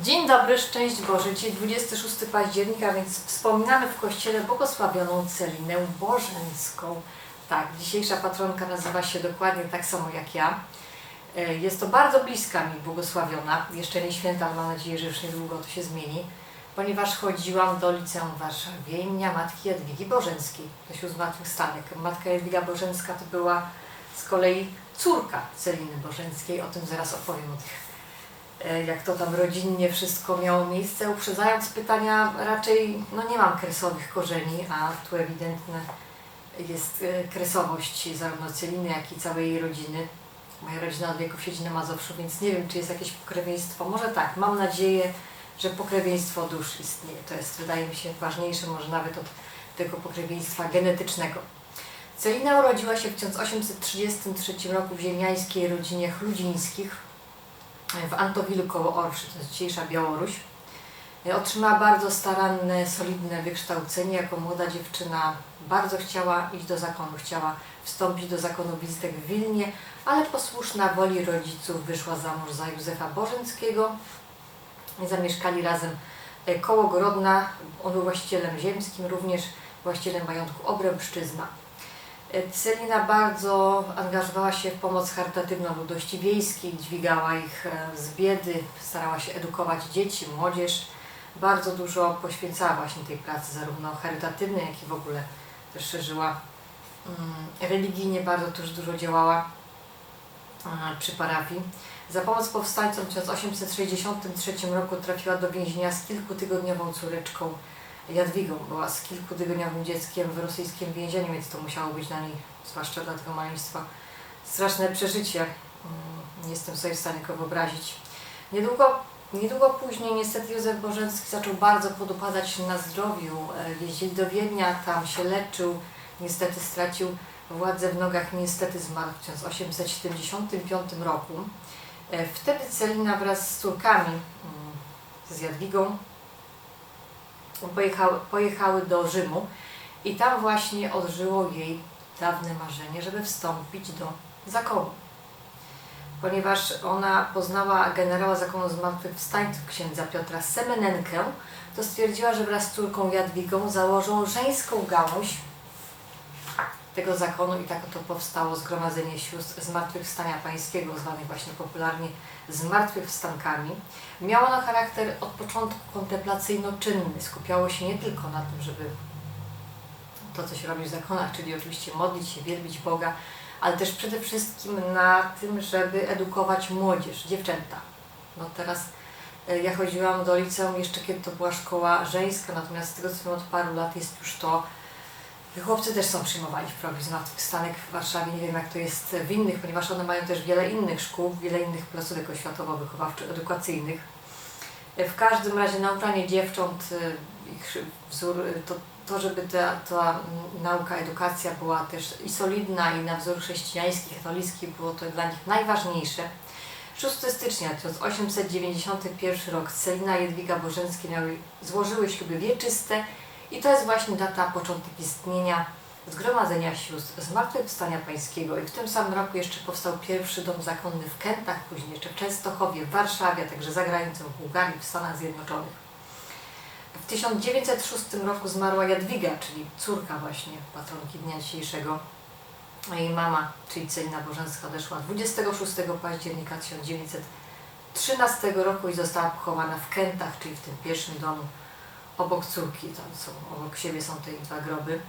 Dzień dobry, szczęść Boże. Dzisiaj 26 października, więc wspominamy w kościele błogosławioną Celinę Bożeńską. Tak, dzisiejsza patronka nazywa się dokładnie tak samo jak ja. E, Jest to bardzo bliska mi błogosławiona. Jeszcze nie święta, ale mam nadzieję, że już niedługo to się zmieni. Ponieważ chodziłam do liceum w Warszawie imienia Matki Jadwigi Bożeńskiej, do sióstr zmartwychwstanek. Matka Jadwiga Bożeńska to była z kolei córka Celiny Bożeńskiej. O tym zaraz opowiem, o tych jak to tam rodzinnie wszystko miało miejsce. Uprzedzając pytania, raczej no nie mam kresowych korzeni, a tu ewidentne jest e, kresowość zarówno Celiny, jak i całej jej rodziny. Moja rodzina od wieków siedzi na Mazowszu, więc nie wiem, czy jest jakieś pokrewieństwo. Może tak, mam nadzieję, że pokrewieństwo dusz istnieje. To jest, wydaje mi się, ważniejsze może nawet od tego pokrewieństwa genetycznego. Celina urodziła się w 1833 roku w ziemiańskiej rodzinie chludzińskich w Antowilu koło Orszy, to jest dzisiejsza Białoruś. E, Otrzymała bardzo staranne, solidne wykształcenie. Jako młoda dziewczyna bardzo chciała iść do zakonu, chciała wstąpić do zakonu wizytek w Wilnie, ale posłuszna woli rodziców wyszła za mąż za Józefa Bożenckiego. Zamieszkali razem e, koło Grodna. On był właścicielem ziemskim, również właścicielem majątku Obrębszczyzna. E, Celina bardzo angażowała się w pomoc charytatywną ludności wiejskiej, dźwigała ich e, z biedy, starała się edukować dzieci, młodzież. Bardzo dużo poświęcała właśnie tej pracy, zarówno charytatywnej, jak i w ogóle też szerzyła mm, religijnie, bardzo też dużo działała e, przy parafii. Za pomoc powstańcom w 1863 roku trafiła do więzienia z kilkutygodniową córeczką Jadwigą. Była z kilkutygodniowym dzieckiem w rosyjskim więzieniu, więc to musiało być dla niej, zwłaszcza dla tego maleństwa, straszne przeżycie. Mm, Nie jestem sobie w stanie go wyobrazić. Niedługo, niedługo później niestety Józef Bożencki zaczął bardzo podupadać na zdrowiu. E, Jeździli do Wiednia, tam się leczył. Niestety stracił władzę w nogach, niestety zmarł w 1875 roku. E, Wtedy Celina wraz z córkami, mm, z Jadwigą, pojechały, pojechały do Rzymu i tam właśnie odżyło jej dawne marzenie, żeby wstąpić do zakonu. Ponieważ ona poznała generała zakonu zmartwychwstańców księdza Piotra Semenenkę, to stwierdziła, że wraz z córką Jadwigą założą żeńską gałąź tego zakonu i tak oto powstało Zgromadzenie Sióstr Zmartwychwstania Pańskiego, zwanych właśnie popularnie Zmartwychwstankami. Miało ono charakter od początku kontemplacyjno-czynny. Skupiało się nie tylko na tym, żeby to, co się robi w zakonach, czyli oczywiście modlić się, wielbić Boga, ale też przede wszystkim na tym, żeby edukować młodzież, dziewczęta. No teraz e, ja chodziłam do liceum jeszcze kiedy to była szkoła żeńska, natomiast z tego co wiem od paru lat jest już to Chłopcy też są przyjmowani w program zmartwychwstanek w Warszawie. Nie wiem jak to jest w innych, ponieważ one mają też wiele innych szkół, wiele innych placówek oświatowo-wychowawczo-edukacyjnych. W każdym razie nauczanie dziewcząt, y, ich wzór, y, to, to żeby ta, ta nauka, edukacja była też i solidna, i na wzór chrześcijański, katolicki, było to dla nich najważniejsze. 6 stycznia 1891 rok Celina i Jadwiga Bożeńskie miały, złożyły śluby wieczyste i to jest właśnie data, początek istnienia Zgromadzenia Sióstr Zmartwychwstania Pańskiego. I w tym samym roku jeszcze powstał pierwszy dom zakonny w Kętach, później jeszcze w Częstochowie, w Warszawie, a także za granicą w Bułgarii, w Stanach Zjednoczonych. W 1906 roku zmarła Jadwiga, czyli córka właśnie patronki dnia dzisiejszego. Jej mama, czyli Celina Bożeńska, odeszła 26 października 1913 roku i została pochowana w Kętach, czyli w tym pierwszym domu obok córki, tam są, obok siebie są te dwa groby.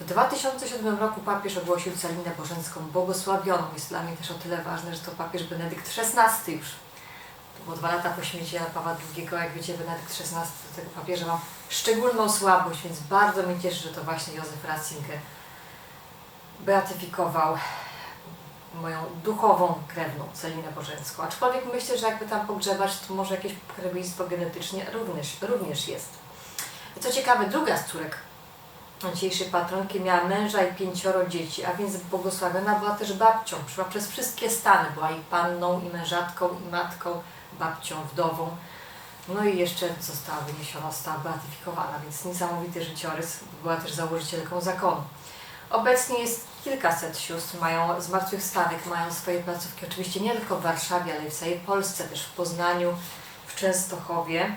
W 2007 roku papież ogłosił Celinę Bożeńską błogosławioną. Jest dla mnie też o tyle ważne, że to papież Benedykt XVI już. Było dwa lata po śmierci Jana Pawła II. Jak wiecie, Benedykt XVI do tego papieża ma szczególną słabość, więc bardzo mnie cieszy, że to właśnie Józef Ratzinger beatyfikował moją duchową krewną Celinę Bożeńską. Aczkolwiek myślę, że jakby tam pogrzebać, to może jakieś pokrewieństwo genetycznie również, również jest. Co ciekawe, druga z córek dzisiejszej patronki miała męża i pięcioro dzieci, a więc błogosławiona była też babcią. Przyszła przez wszystkie stany, była i panną, i mężatką, i matką, babcią, wdową. No i jeszcze została wyniesiona, została beatyfikowana, więc niesamowity życiorys. Była też założycielką zakonu. Obecnie jest kilkaset sióstr, mają zmartwychwstanek, mają swoje placówki, oczywiście nie tylko w Warszawie, ale i w całej Polsce, też w Poznaniu, w Częstochowie,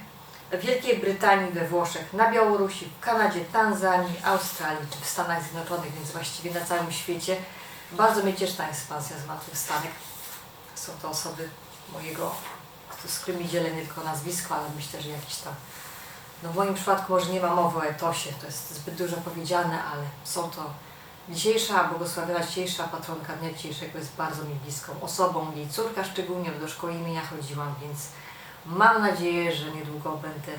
w Wielkiej Brytanii, we Włoszech, na Białorusi, w Kanadzie, Tanzanii, Australii czy w Stanach Zjednoczonych, więc właściwie na całym świecie. Bardzo mnie cieszy ta ekspansja zmartwychwstanek. Są to osoby mojego, z którymi dzielę nie tylko nazwisko, ale myślę, że jakiś tam no w moim przypadku może nie ma mowy o etosie, to jest zbyt dużo powiedziane, ale są to dzisiejsza, błogosławiona dzisiejsza patronka dnia dzisiejszego jest bardzo mi bliską osobą. Jej córka szczególnie do szkoły imienia chodziłam, więc mam nadzieję, że niedługo będę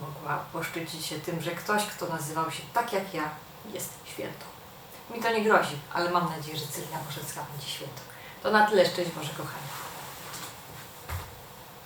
mogła poszczycić się tym, że ktoś, kto nazywał się tak jak ja, jest świętą. Mi to nie grozi, ale mam nadzieję, że Cyrila Bożecka będzie świętą. To na tyle, szczęść Boże kochani.